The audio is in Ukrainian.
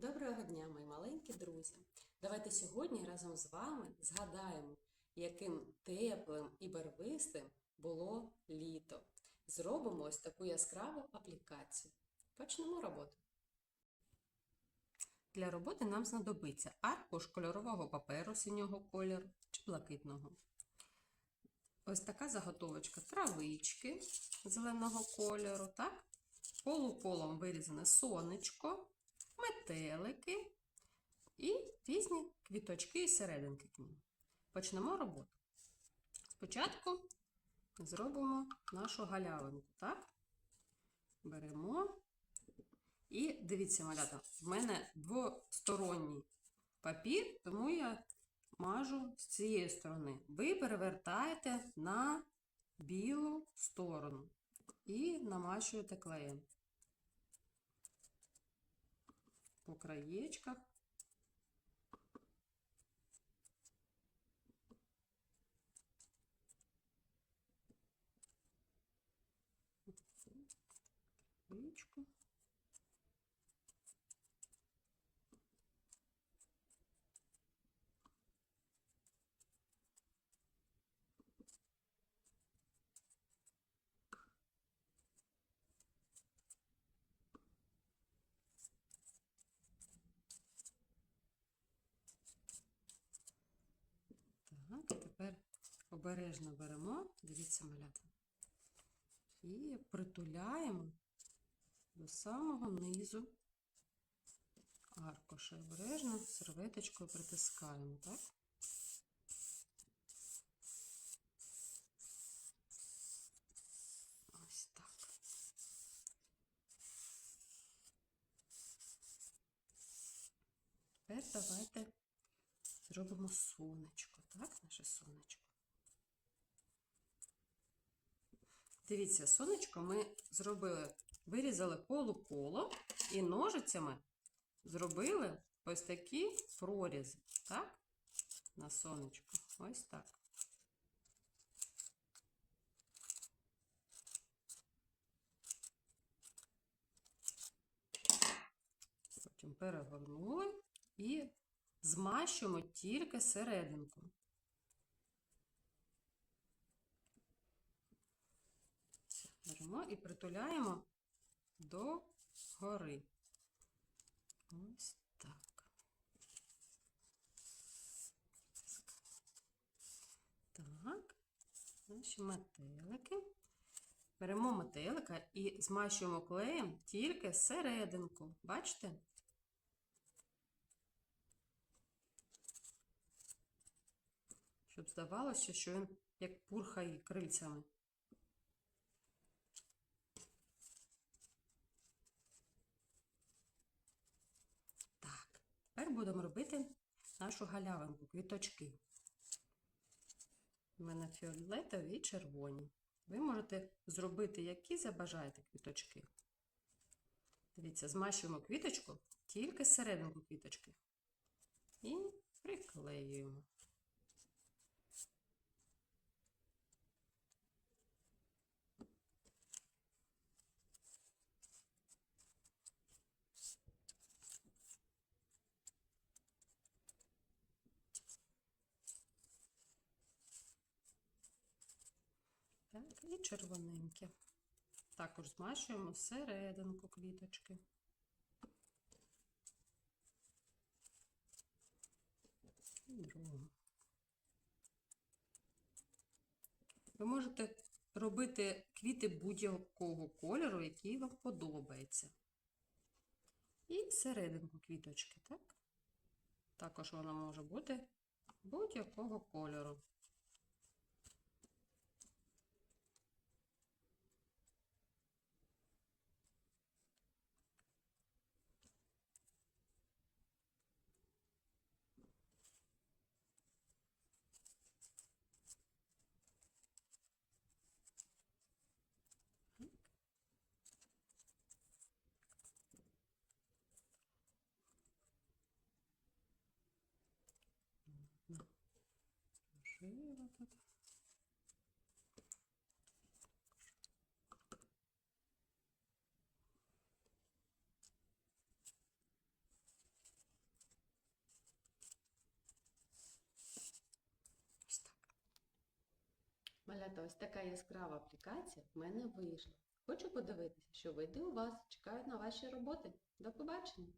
Доброго дня, мої маленькі друзі! Давайте сьогодні разом з вами згадаємо, яким теплим і барвистим було літо. Зробимо ось таку яскраву аплікацію. Почнемо роботу. Для роботи нам знадобиться аркуш кольорового паперу синього кольору чи блакитного. Ось така заготовочка травички зеленого кольору, так? полуколом вирізане сонечко, метелики і різні квіточки і серединки к ним. Почнемо роботу. Спочатку зробимо нашу галявинку, так? Беремо і дивіться, малята, в мене двосторонній папір, тому я мажу з цієї сторони. Ви перевертаєте на білу сторону і намащуєте клеєм по краечках. Краечку. Тепер обережно беремо, дивіться, малята, і притуляємо до самого низу аркуша. Обережно серветочкою притискаємо, так. Тепер давайте зробимо сонечко, так, наше сонечко. Дивіться, сонечко ми зробили, вирізали полуколо і ножицями зробили ось такі прорізи, так? На сонечко. Ось так. Потім перегорнули і змащуємо тільки серединку. Беремо і притуляємо до гори. Ось так. Так, наші метелики. Беремо метелика і змащуємо клеєм тільки серединку. Бачите? Щоб здавалося, що він як пурхає крильцями. Так, тепер будемо робити нашу галявинку, квіточки. У мене фіолетові і червоні. Ви можете зробити, які забажаєте квіточки. Дивіться, змащуємо квіточку тільки серединку квіточки. І приклеюємо. Так, і червоненьке. Також змащуємо серединку квіточки. І другу. Ви можете робити квіти будь-якого кольору, який вам подобається. І серединку квіточки, так? Також вона може бути будь-якого кольору. пошила тут. Ось так. Малята, ось така яскрава аплікація в мене вийшла. Хочу подивитися, що види у вас чекають на ваші роботи. До побачення!